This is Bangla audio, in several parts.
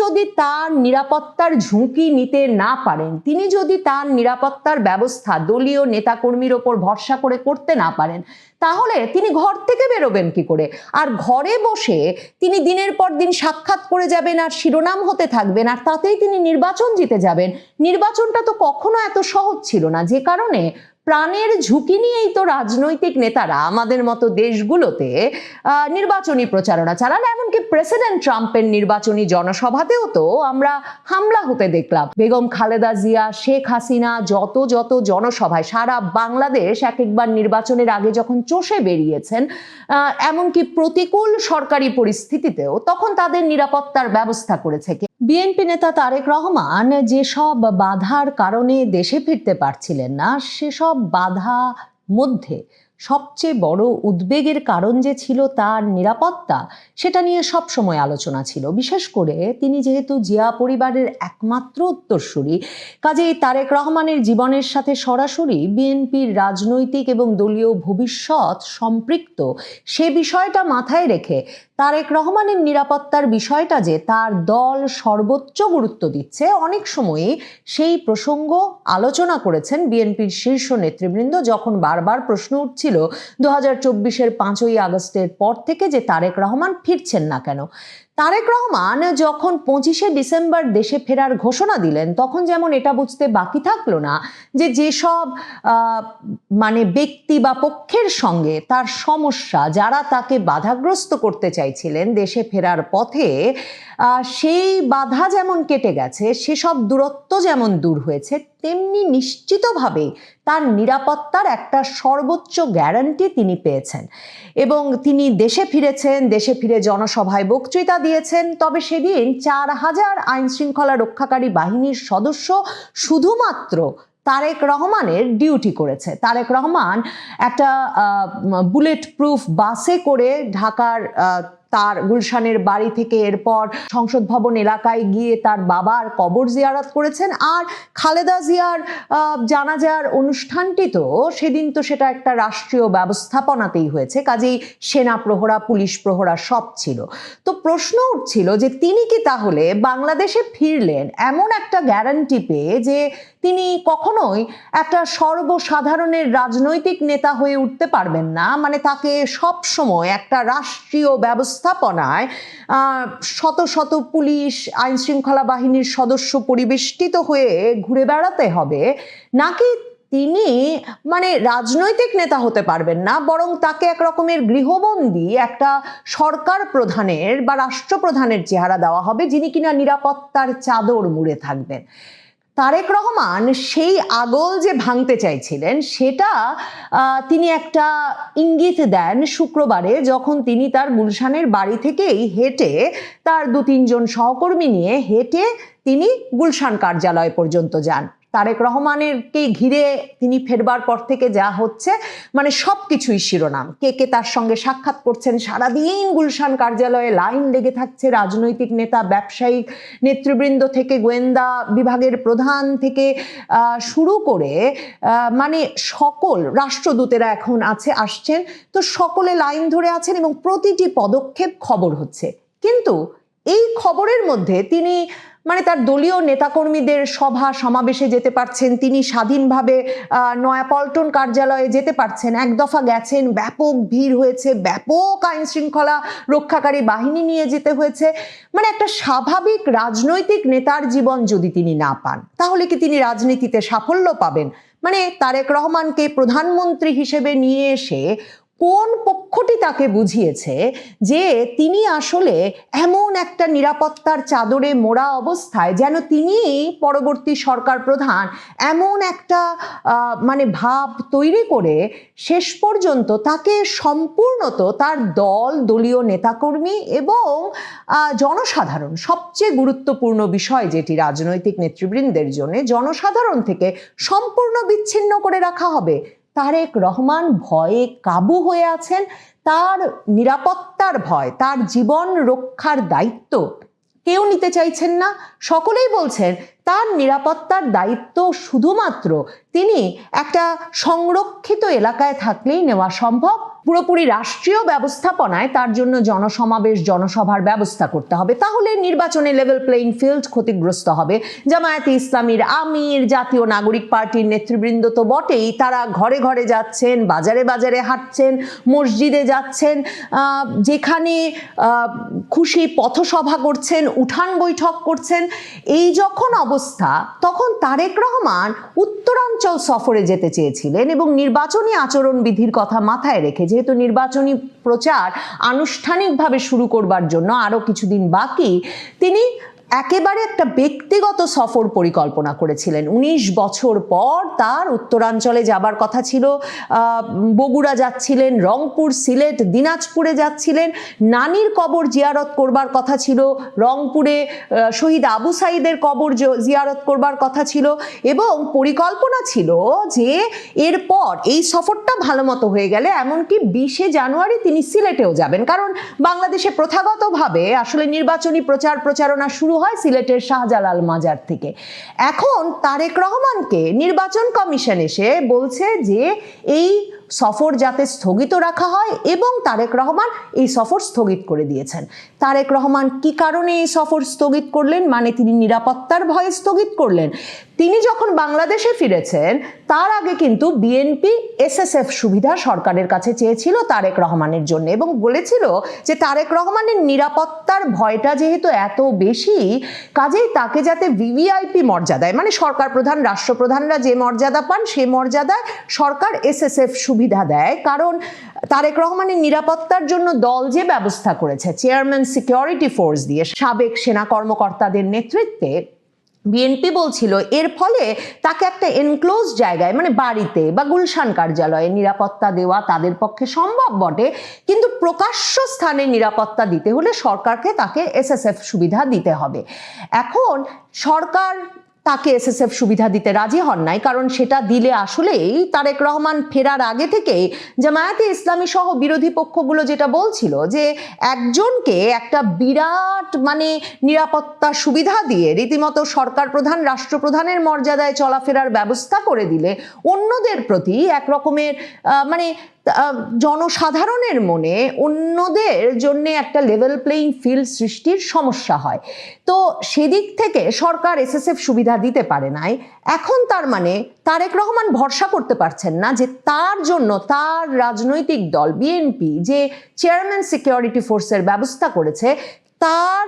যদি তার নিরাপত্তার ঝুঁকি নিতে না পারেন, তিনি যদি তার নিরাপত্তার ব্যবস্থা দলীয় নেতাকর্মীর ওপর ভরসা করে করতে না পারেন, তাহলে তিনি ঘর থেকে বেরোবেন কি করে? আর ঘরে বসে তিনি দিনের পর দিন সাক্ষাৎ করে যাবেন আর শিরোনাম হতে থাকবেন আর তাতেই তিনি নির্বাচন জিতে যাবেন। নির্বাচনটা তো কখনো এত সহজ ছিল না, যে কারণে প্রাণের ঝুঁকি নিয়েই তো রাজনৈতিক নেতারা আমাদের মতো দেশগুলোতে নির্বাচনী প্রচারণা চালান, এমনকি প্রেসিডেন্ট ট্রাম্পের নির্বাচনী জনসভাতেও তো আমরা হামলা হতে দেখলাম বেগম খালেদা জিয়া, শেখ হাসিনা যত যত জনসভায় সারা বাংলাদেশ এক একবার নির্বাচনের আগে যখন চষে বেরিয়েছেন এমনকি প্রতিকূল সরকারি পরিস্থিতিতেও তখন তাদের নিরাপত্তার ব্যবস্থা করেছে? বিএনপি নেতা তারেক রহমান যেসব বাধার কারণে দেশে ফিরতে পারছিলেন না সেসব বাধা মধ্যে সবচেয়ে বড় উদ্বেগের কারণ যে ছিল তার নিরাপত্তা, সেটা নিয়ে সব সময় আলোচনা ছিল। বিশেষ করে তিনি যেহেতু জিয়া পরিবারের একমাত্র উত্তরসূরি, কাজেই তারেক রহমানের জীবনের সাথে সরাসরি বিএনপির রাজনৈতিক এবং দলীয় ভবিষ্যৎ সম্পৃক্ত, সে বিষয়টা মাথায় রেখে তারেক রহমানের নিরাপত্তার বিষয়টা যে তার দল সর্বোচ্চ গুরুত্ব দিচ্ছে, অনেক সময়ই সেই প্রসঙ্গ আলোচনা করেছেন বিএনপির শীর্ষ নেতৃবৃন্দ যখন বারবার প্রশ্ন উঠছিল দু হাজার চব্বিশের পাঁচই আগস্টের পর থেকে যে তারেক রহমান ফিরছেন না কেন? তারেক রহমান যখন পঁচিশে ডিসেম্বর দেশে ফেরার ঘোষণা দিলেন, তখন যেমন এটা বুঝতে বাকি থাকল না যে যেসব মানে ব্যক্তি বা পক্ষের সঙ্গে তার সমস্যা, যারা তাকে বাধাগ্রস্ত করতে চাইছিলেন দেশে ফেরার পথে সেই বাধা যেমন কেটে গেছে, সেসব দূরত্ব যেমন দূর হয়েছে, তেমনি নিশ্চিতভাবে তার নিরাপত্তার একটা সর্বোচ্চ গ্যারান্টি তিনি পেয়েছেন। এবং তিনি দেশে ফিরেছেন, দেশে ফিরে জনসভায় বক্তৃতা দিয়েছেন, তবে সেদিন চার হাজার আইন শৃঙ্খলা রক্ষাকারী বাহিনীর সদস্য শুধুমাত্র তারেক রহমানের ডিউটি করেছে। তারেক রহমান একটা বুলেট প্রুফ বাসে করে ঢাকার তার গুলশানের বাড়ি থেকে এরপর সংসদ ভবন এলাকায় গিয়ে তার বাবার কবর জিয়ারত করেছেন আর খালেদা জিয়ার জানাজার অনুষ্ঠানটি তো সেদিন তো সেটা একটা রাষ্ট্রীয় ব্যবস্থাপনাতেই হয়েছে, কাজেই সেনা প্রহরা, পুলিশ প্রহরা সব ছিল। তো প্রশ্ন উঠছিল যে তিনি কি তাহলে বাংলাদেশে ফিরলেন এমন একটা গ্যারান্টি পেয়ে যে তিনি কখনোই একটা সর্বসাধারণের রাজনৈতিক নেতা হয়ে উঠতে পারবেন না। মানে তাকে সব সময় একটা রাষ্ট্রীয় ব্যবস্থাপনায় শত শত পুলিশ আইন শৃঙ্খলা বাহিনীর সদস্য পরিবেষ্টিত হয়ে ঘুরে বেড়াতে হবে। নাকি তিনি মানে রাজনৈতিক নেতা হতে পারবেন না, বরং তাকে এক রকমের গৃহবন্দী, একটা সরকার প্রধানের বা রাষ্ট্রপ্রধানের চেহারা দেওয়া হবে, যিনি কিনা নিরাপত্তার চাদর মুড়ে থাকবেন। তারেক রহমান সেই আগল যে ভাঙতে চাইছিলেন, সেটা তিনি একটা ইঙ্গিত দেন শুক্রবারে যখন তিনি তার গুলশানের বাড়ি থেকেই হেঁটে তার দু তিনজন সহকর্মী নিয়ে হেঁটে তিনি গুলশান কার্যালয় পর্যন্ত যান। তারেক রহমানেরকে ঘিরে তিনি ফেরবার পর থেকে যা হচ্ছে মানে সব কিছুই শিরোনাম। কে কে তার সঙ্গে সাক্ষাৎ করছেন, সারাদিন গুলশান কার্যালয়ে লাইন লেগে থাকছে রাজনৈতিক নেতা ব্যবসায়িক নেতৃবৃন্দ থেকে, গোয়েন্দা বিভাগের প্রধান থেকে শুরু করে মানে সকল রাষ্ট্রদূতেরা এখন আছে, আসছেন। তো সকলে লাইন ধরে আছেন এবং প্রতিটি পদক্ষেপ খবর হচ্ছে। কিন্তু এই খবরের মধ্যে তিনি মানে তার দলীয় নেতাকর্মীদের সভা সমাবেশে যেতে পারছেন, তিনি স্বাধীনভাবে নয়াপল্টন কার্যালয়ে যেতে পারছেন। এক দফা গেছেন, ব্যাপক ভিড় হয়েছে, ব্যাপক আইন শৃঙ্খলা রক্ষাকারী বাহিনী নিয়ে যেতে হয়েছে। মানে একটা স্বাভাবিক রাজনৈতিক নেতার জীবন যদি তিনি না পান, তাহলে কি তিনি রাজনীতিতে সাফল্য পাবেন? মানে তারেক রহমানকে প্রধানমন্ত্রী হিসেবে নিয়ে এসে কোন পক্ষটি তাকে বুঝিয়েছে যে তিনি আসলে এমন একটা নিরাপত্তার চাদরে মোড়া অবস্থায় যেন তিনি পরবর্তী সরকার প্রধান এমন একটা মানে ভাব তৈরি করে শেষ পর্যন্ত তাকে সম্পূর্ণত তার দল, দলীয় নেতাকর্মী এবং জনসাধারণ, সবচেয়ে গুরুত্বপূর্ণ বিষয় যেটি রাজনৈতিক নেতৃবৃন্দের জন্য জনসাধারণ থেকে সম্পূর্ণ বিচ্ছিন্ন করে রাখা হবে তারেক রহমান ভয়ে কাবু হয়ে আছেন। তার নিরাপত্তার ভয়, তার জীবন রক্ষার দায়িত্ব কেউ নিতে চাইছেন না। সকলেই বলছেন তার নিরাপত্তার দায়িত্ব শুধুমাত্র তিনি একটা সংরক্ষিত এলাকায় থাকলেই নেওয়া সম্ভব। পুরোপুরি রাষ্ট্রীয় ব্যবস্থাপনায় তার জন্য জনসমাবেশ, জনসভার ব্যবস্থা করতে হবে। তাহলে নির্বাচনে লেভেল প্লেইং ফিল্ড ক্ষতিগ্রস্ত হবে। জামায়াতে ইসলামীর আমির, জাতীয় নাগরিক পার্টির নেতৃবৃন্দ তো বটেই। তারা ঘরে ঘরে যাচ্ছেন, বাজারে বাজারে হাঁটছেন, মসজিদে যাচ্ছেন। যেখানে খুশি পথসভা করছেন, উঠান বৈঠক করছেন। এই যখন অবস্থা, তখন তারেক রহমান উত্তরাঞ্চল সফরে যেতে চেয়েছিলেন এবং নির্বাচনী আচরণবিধির কথা মাথায় রেখে যেহেতু নির্বাচনী প্রচার আনুষ্ঠানিকভাবে শুরু করবার জন্য আরও কিছুদিন বাকি তিনি একেবারে একটা ব্যক্তিগত সফর পরিকল্পনা করেছিলেন। উনিশ বছর পর তার উত্তরাঞ্চলে যাবার কথা ছিল। বগুড়া যাচ্ছিলেন, রংপুর, সিলেট, দিনাজপুরে যাচ্ছিলেন। নানির কবর জিয়ারত করবার কথা ছিল। রংপুরে শহীদ আবু সাইদের কবর জিয়ারত করবার কথা ছিল। এবং পরিকল্পনা ছিল যে এরপর এই সফরটা ভালো মতো হয়ে গেলে, এমনকি বিশে জানুয়ারি তিনি সিলেটেও যাবেন। কারণ বাংলাদেশে প্রথাগতভাবে আসলে নির্বাচনী প্রচার প্রচারণা শুরু হয় সিলেটের শাহজালাল মাজার থেকে। এখন তারেক রহমানকে নির্বাচন কমিশন এসে বলছে যে, এই সফর যাতে স্থগিত রাখা হয় এবং তারেক রহমান এই সফর স্থগিত করে দিয়েছেন। তারেক রহমান কি কারণে এই সফর স্থগিত করলেন? মানে তিনি নিরাপত্তার ভয়ে স্থগিত করলেন। তিনি যখন বাংলাদেশে ফিরেছেন, তার আগে কিন্তু বিএনপি এসএসএফ সুবিধা সরকারের কাছে চেয়েছিল তারেক রহমানের জন্য এবং বলেছিল যে তারেক রহমানের নিরাপত্তার ভয়টা যেহেতু এত বেশি, কাজেই তাকে যাতে ভিভিআইপি মর্যাদায় মানে সরকার প্রধান, রাষ্ট্রপ্রধানরা যে মর্যাদা পান, সে মর্যাদায় সরকার এসএসএফ সুবিধা দেয়। কারণ তারেক রহমানের নিরাপত্তার জন্য দল যে ব্যবস্থা করেছে চেয়ারম্যান সিকিউরিটি ফোর্স দিয়ে সাবেক সেনা কর্মকর্তাদের নেতৃত্বে বিএনপি বলছিল, এর ফলে তাকে একটা এনক্লোজ জায়গায় মানে বাড়িতে বা গুলশান কার্যালয়ে নিরাপত্তা দেওয়া তাদের পক্ষে সম্ভব বটে। কিন্তু প্রকাশ্য স্থানে নিরাপত্তা দিতে হলে সরকারকে তাকে এসএসএফ সুবিধা দিতে হবে। এখন সরকার তাকে এসএসএফ সুবিধা দিতে রাজি হন নাই, কারণ সেটা দিলে আসলেই তারেক রহমান ফেরার আগে থেকেই জামায়াতে ইসলামী সহ বিরোধী পক্ষগুলো যেটা বলছিল যে একজনকে একটা বিরাট মানে নিরাপত্তা সুবিধা দিয়ে রীতিমতো সরকার প্রধান, রাষ্ট্রপ্রধানের মর্যাদায় চলাফেরার ব্যবস্থা করে দিলে অন্যদের প্রতি এক রকমের মানে জনসাধারণের মনে অন্যদের জন্য একটা লেভেল প্লেইং ফিল্ড সৃষ্টির সমস্যা হয়। তো সেদিক থেকে সরকার এসএসএফ সুবিধা দিতে পারে নাই। এখন তার মানে তারেক রহমান ভরসা করতে পারছেন না যে তার জন্য তার রাজনৈতিক দল বিএনপি যে চেয়ারম্যান সিকিউরিটি ফোর্সের ব্যবস্থা করেছে, তার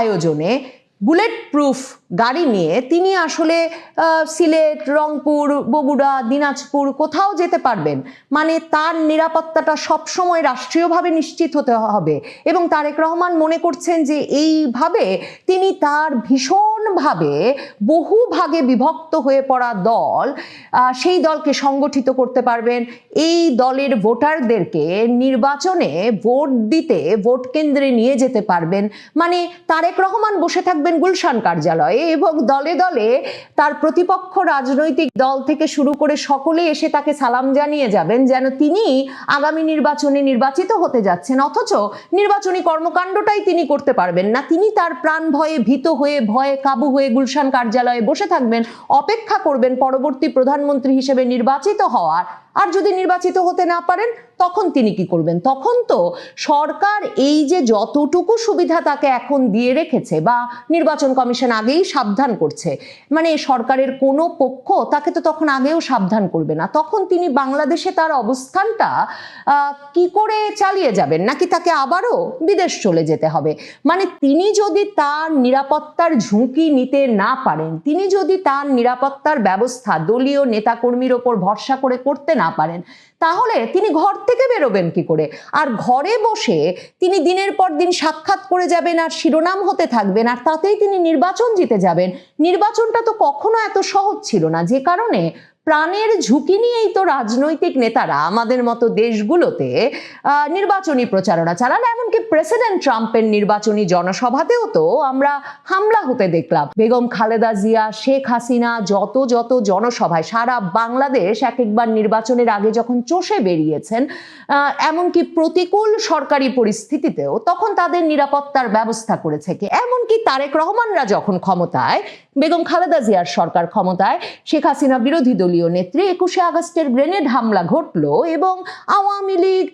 আয়োজনে বুলেট প্রুফ গাড়ি নিয়ে তিনি আসলে সিলেট, রংপুর, বগুড়া, দিনাজপুর কোথাও যেতে পারবেন। মানে তার নিরাপত্তাটা সবসময় রাষ্ট্রীয়ভাবে নিশ্চিত হতে হবে। এবং তারেক রহমান মনে করছেন যে এইভাবে তিনি তার ভীষণভাবে বহু ভাগে বিভক্ত হয়ে পড়া দল সেই দলকে সংগঠিত করতে পারবেন। এই দলের ভোটারদেরকে নির্বাচনে ভোট দিতে ভোট কেন্দ্রে নিয়ে যেতে পারবেন। মানে তারেক রহমান বসে থাকবেন গুলশান কার্যালয়ে। এবং দলে দলে তার প্রতিপক্ষ রাজনৈতিক দল থেকে শুরু করে সকলে এসে তাকে সালাম জানিয়ে যাবেন যেন তিনি আগামী নির্বাচনে নির্বাচিত হতে যাচ্ছেন। অথচ নির্বাচনী কর্মকাণ্ডটাই তিনি করতে পারবেন না। তিনি তার প্রাণ ভয়ে ভীত হয়ে, ভয়ে কাবু হয়ে গুলশান কার্যালয়ে বসে থাকবেন, অপেক্ষা করবেন পরবর্তী প্রধানমন্ত্রী হিসেবে নির্বাচিত হওয়ার। আর যদি নির্বাচিত হতে না পারেন তখন তিনি কি করবেন? তখন তো সরকার এই যে যতটুকু সুবিধা তাকে এখন দিয়ে রেখেছে বা নির্বাচন কমিশন আগেই সাবধান করছে মানে সরকারের কোনো পক্ষ তাকে তো তখন আগেও সাবধান করবে না। তখন তিনি বাংলাদেশে তার অবস্থানটা কি করে চালিয়ে যাবেন? নাকি তাকে আবারও বিদেশ চলে যেতে হবে? মানে তিনি যদি তার নিরাপত্তার ঝুঁকি নিতে না পারেন, তিনি যদি তার নিরাপত্তার ব্যবস্থা দলীয় নেতাকর্মীর ওপর ভরসা করে করতে না পারেন তাহলে তিনি ঘর থেকে বেরোবেন কি করে? আর ঘরে বসে তিনি দিনের পর দিন সাক্ষাৎ করে যাবেন আর শিরোনাম হতে থাকবেন আর তাতেই তিনি নির্বাচন জিতে যাবেন। নির্বাচনটা তো কখনো এত সহজ ছিল না, যে কারণে প্রাণের ঝুঁকি নিয়েই তো রাজনৈতিক নেতারা আমাদের মতো দেশগুলোতে নির্বাচনী প্রচারণা চালান। এমনকি প্রেসিডেন্ট ট্রাম্পের নির্বাচনী জনসভাতেও তো আমরা হামলা হতে দেখলাম। বেগম খালেদা জিয়া, শেখ হাসিনা যত যত জনসভায় সারা বাংলাদেশ এক একবার নির্বাচনের আগে যখন চষে বেরিয়েছেন এমনকি প্রতিকূল সরকারি পরিস্থিতিতেও তখন তাদের নিরাপত্তার ব্যবস্থা করেছে কি? এমনকি তারেক রহমানরা যখন ক্ষমতায়, বেগম খালেদা জিয়ার সরকার ক্ষমতায়, শেখ হাসিনা বিরোধী দলীয় নেত্রী একুশে আগস্টের গ্রেনেড হামলা ঘটলো এবং আওয়ামী লীগ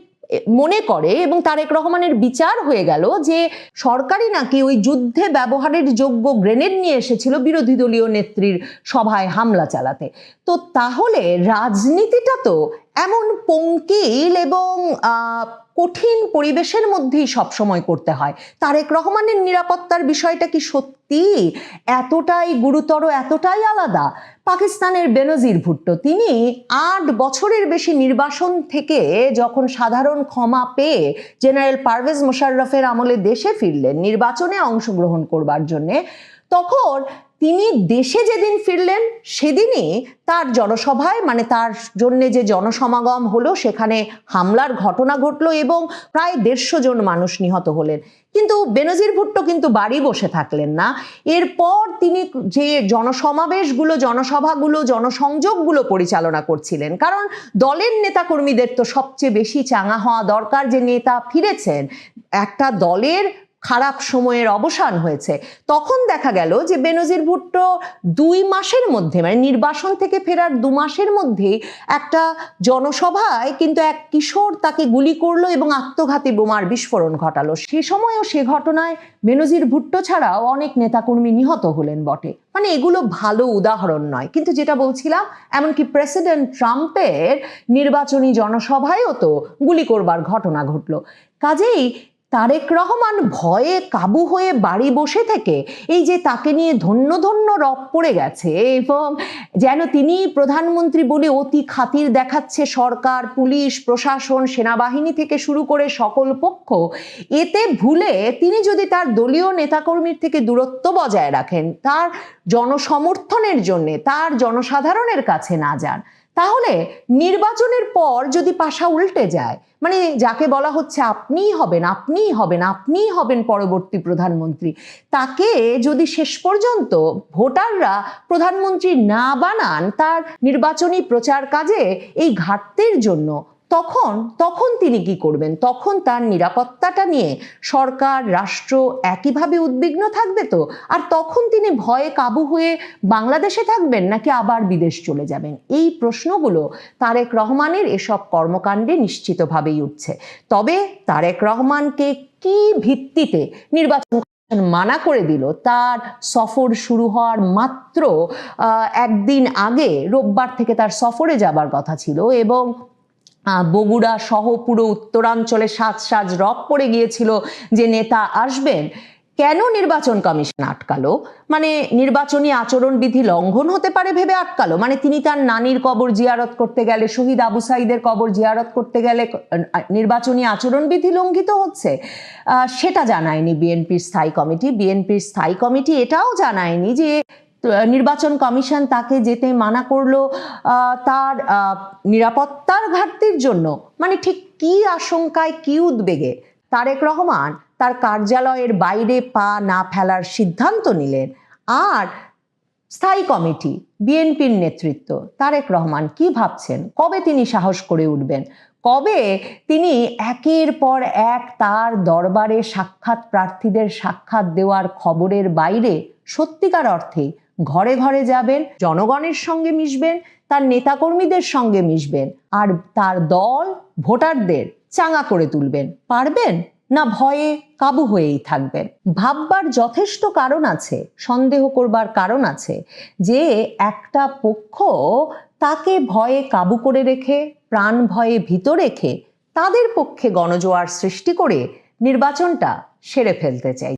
মনে করে এবং তারেক রহমানের বিচার হয়ে গেল যে সরকারই নাকি ওই যুদ্ধে ব্যবহারের যোগ্য গ্রেনেড নিয়ে এসেছিল বিরোধী দলীয় নেত্রীর সভায় হামলা চালাতে। তো তাহলে রাজনীতিটা তো এমন পঙ্কিল এবং কঠিন পরিবেশের মধ্যেই সবসময় করতে হয়। তারেক রহমানের নিরাপত্তার বিষয়টা কি সত্যি? এতটাই গুরুতর, এতটাই আলাদা? পাকিস্তানের বেনজির ভুট্টো, তিনি আট বছরের বেশি নির্বাসন থেকে যখন সাধারণ ক্ষমা পেয়ে জেনারেল পারভেজ মোশাররফের আমলে দেশে ফিরলেন, নির্বাচনে অংশগ্রহণ করবার জন্যে, তখন তিনি দেশে যেদিন ফিরলেন, সেদিনই তার জনসভায় মানে তার জন্যে যে জনসমাগম হলো, সেখানে হামলার ঘটনা ঘটলো এবং প্রায় দেড়শো জন মানুষ নিহত হলেন। কিন্তু বেনজির ভুট্টো কিন্তু বাড়ি বসে থাকলেন না। এরপর তিনি যে জনসমাবেশগুলো, জনসভাগুলো, জনসংযোগগুলো পরিচালনা করছিলেন। কারণ দলের নেতাকর্মীদের তো সবচেয়ে বেশি চাঙা হওয়া দরকার যে নেতা ফিরেছেন। একটা দলের খারাপ সময়ের অবসান হয়েছে। তখন দেখা গেল যে বেনজির ভুট্টো দুই মাসের মধ্যে মানে নির্বাসন থেকে ফেরার দু মাসের মধ্যেই একটা জনসভায় কিন্তু এক কিশোর তাকে গুলি করল এবং আত্মঘাতী বোমার বিস্ফোরণ ঘটালো। সে সময়ও সে ঘটনায় বেনজির ভুট্টো ছাড়াও অনেক নেতাকর্মী নিহত হলেন বটে। মানে এগুলো ভালো উদাহরণ নয়। কিন্তু যেটা বলছিলাম, এমনকি প্রেসিডেন্ট ট্রাম্পের নির্বাচনী জনসভায়ও তো গুলি করবার ঘটনা ঘটলো। কাজেই তারেক রহমান ভয়ে কাবু হয়ে বাড়ি বসে থেকে এই যে তাকে নিয়ে ধন্য ধন্য রব পড়ে গেছে, এবং যেন তিনি প্রধানমন্ত্রী বলে অতি খাতির দেখাচ্ছে সরকার, পুলিশ, প্রশাসন, সেনাবাহিনী থেকে শুরু করে সকল পক্ষ, এতে ভুলে তিনি যদি তার দলীয় নেতাকর্মীর থেকে দূরত্ব বজায় রাখেন, তার জনসমর্থনের জন্য, তার জনসাধারণের কাছে না যান। তাহলে নির্বাচনের পর যদি পাশা উল্টে যায় মানে যাকে বলা হচ্ছে আপনিই হবেন আপনিই হবেন আপনিই হবেন পরবর্তী প্রধানমন্ত্রী, তাকে যদি শেষ পর্যন্ত ভোটাররা প্রধানমন্ত্রী না বানান, তার নির্বাচনী প্রচার কাজে এই ঘাটতির জন্য তখন তখন তিনি কি করবেন? তখন তার নিরাপত্তাটা নিয়ে সরকার, রাষ্ট্র একইভাবে উদ্বিগ্ন থাকবে তো? আর তখন তিনি ভয়ে কাবু হয়ে বাংলাদেশে থাকবেন নাকি আবার বিদেশ চলে যাবেন? এই প্রশ্নগুলো তারেক রহমানের এসব কর্মকাণ্ডে নিশ্চিতভাবেই উঠছে। তবে তারেক রহমানকে কি ভিত্তিতে নির্বাচন মানা করে দিল? তার সফর শুরু হওয়ার মাত্র একদিন আগে রোববার থেকে তার সফরে যাবার কথা ছিল এবং বগুড়া সহ পুরো উত্তরাঞ্চলে সাজ সাজ রব পড়ে গিয়েছিল যে নেতা আসবেন। কেন নির্বাচন কমিশন আটকালো? মানে নির্বাচনী আচরণবিধি লঙ্ঘন হতে পারে ভেবে আটকালো? মানে তিনি তার নানির কবর জিয়ারত করতে গেলে, শহীদ আবু সাইদের কবর জিয়ারত করতে গেলে নির্বাচনী আচরণবিধি লঙ্ঘিত হচ্ছে? সেটা জানায়নি বিএনপির স্থায়ী কমিটি। বিএনপির স্থায়ী কমিটি এটাও জানায়নি যে নির্বাচন কমিশন তাকে যেতে মানা করল তার নিরাপত্তার ঘাটতির জন্য। মানে ঠিক কি আশঙ্কায়, কি উদ্বেগে? তারেক রহমান তার কার্যালয়ের বাইরে পা না ফেলার সিদ্ধান্ত নিলেন। আর স্থায়ী কমিটি, বিএনপির নেতৃত্ব, তারেক রহমান কি ভাবছেন? কবে তিনি সাহস করে উঠবেন? কবে তিনি একের পর এক তার দরবারে সাক্ষাৎ প্রার্থীদের সাক্ষাৎ দেওয়ার খবরের বাইরে সত্যিকার অর্থে ঘরে ঘরে যাবেন, জনগণের সঙ্গে মিশবেন, তার নেতাকর্মীদের সঙ্গে মিশবেন, আর তার দল ভোটারদের চাঙা করে তুলবেন। পারবেন? না ভয়ে কাবু হয়েই থাকবেন। ভাববার যথেষ্ট কারণ আছে, সন্দেহ করবার কারণ আছে যে একটা পক্ষ তাকে ভয়ে কাবু করে রেখে, প্রাণ ভয়ে ভীত রেখে তাদের পক্ষে গণজোয়ার সৃষ্টি করে নির্বাচনটা সেরে ফেলতে চাই।